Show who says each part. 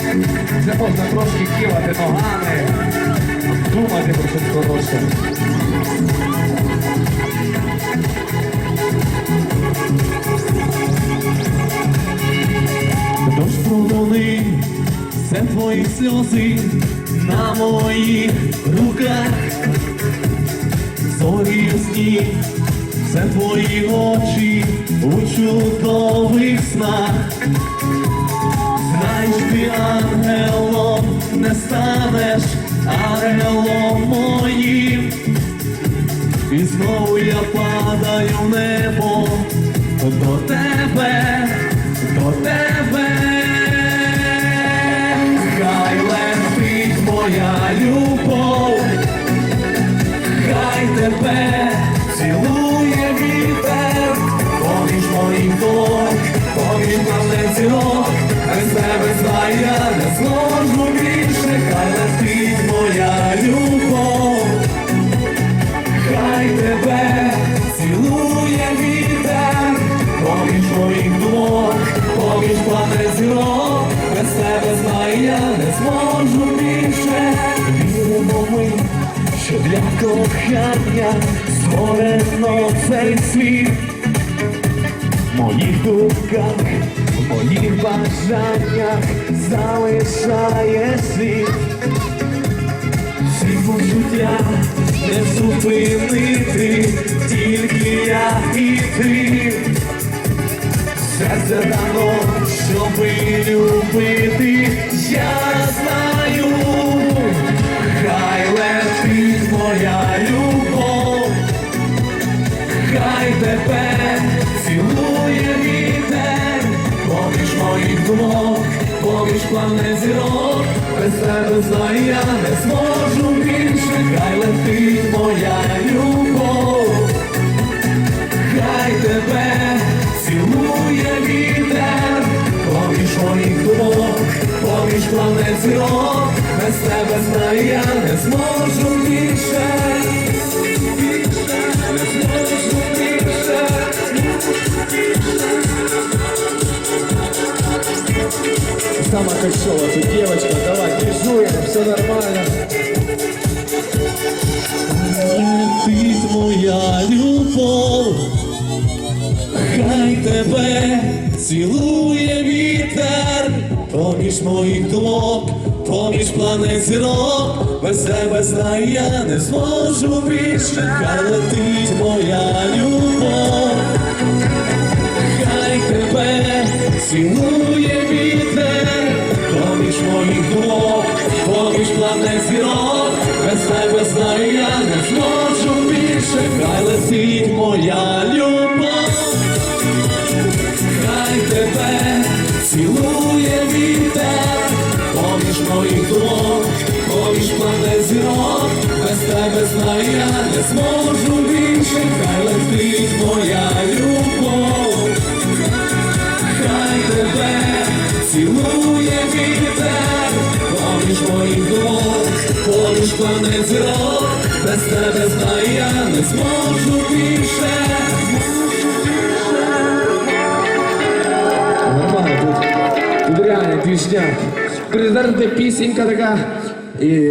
Speaker 1: Це можна трошки кивати ногами, думати про щось хороше.
Speaker 2: Дощ продали, це твої сльози на моїх руках, зорі сні, це твої очі у чудових снах. Не станеш, ангелом моїм. І знову я падаю в небо до тебе, до тебе. Хай летить моя любов, хай тебе цілує вітер, поміж моїх дорог, поміж планет ми, що для кохання створено цей світ. В моїх думках, в моїх бажаннях залишає слід. Всі почуття не зупинити, тільки я і ти. Цілує вітер, поміж моїх думок, поміж планет зірок, без тебе знаю, я не зможу більше, хай летить моя любов, хай тебе цілує вітер, поміж моїх думок, поміж планет зірок, без тебе знаю, я не зможу більше.
Speaker 1: Кайфова девочка, давай, движуем, все нормально.
Speaker 2: Летить моя любов, хай тебе цілує вітер, поміж моїх думок, поміж планет зірок, без тебе знаю, я не зможу більше, хай летить моя любов, хай тебе цілує планет зірок, без тебе знаю, я не зможу більше, хай летить моя любов, хай тебе цілує вітер, поміж моїх думок, поміж планет зірок, без тебе знаю, я не зможу більше, хай летить моя любов. Хай тебе цілує моїх думок, поміж планет зірок, без тебе знаю, я не зможу більше.
Speaker 1: Нормально тут. Тут реально пісня. Президент пісенька така. І